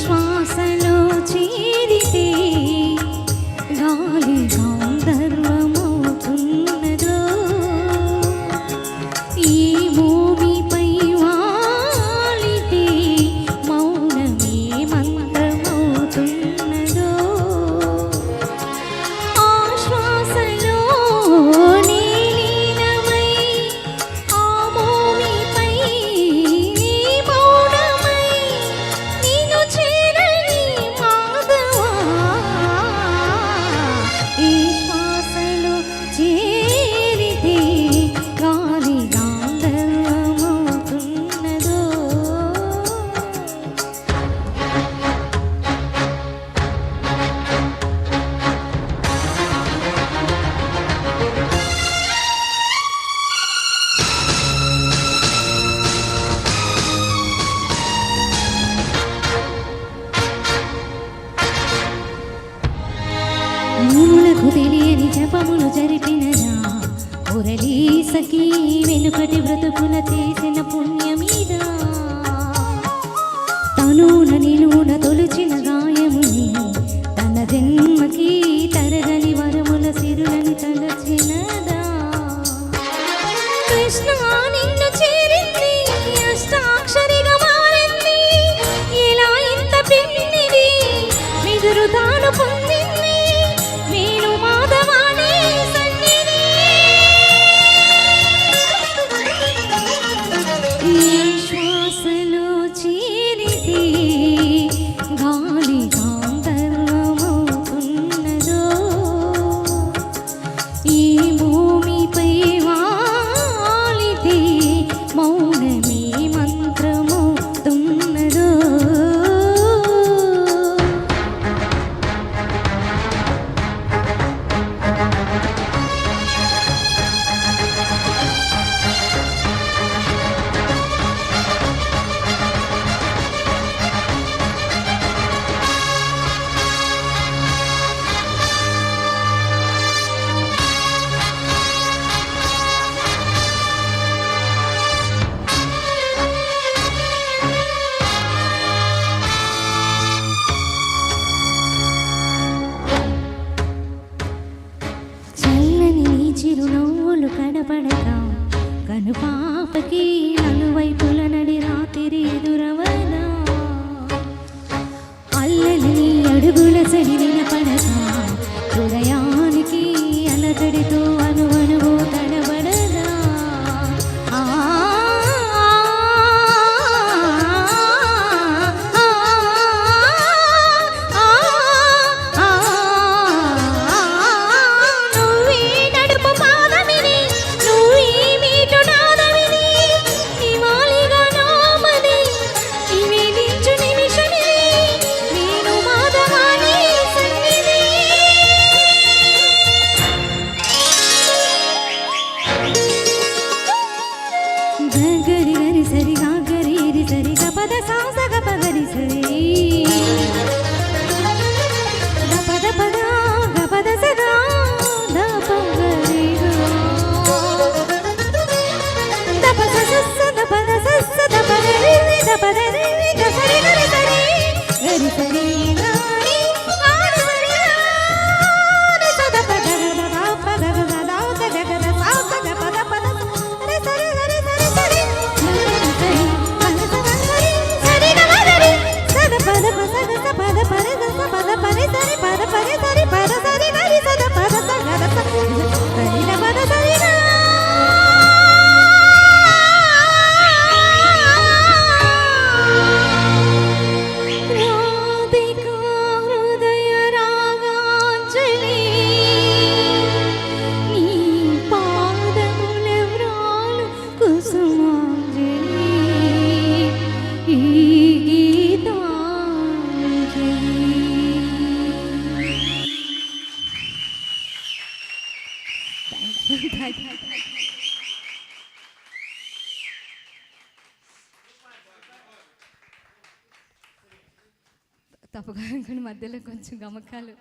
శ్వాసలో చేరితే గాలిగా భూములకు తెలియని జపములు జరిపినరా మురళీ సఖీ వెనుకటి బ్రతుకుల చేసిన పుణ్యమీదా? తనూన నిలువున తొలిచిన గాయముని తన జన్మకి తరగని వరముల సిరులని తలచినదా? కృష్ణ నిన్ను చేరి You. తప్పగా మధ్యలో కొంచెం గమకాలు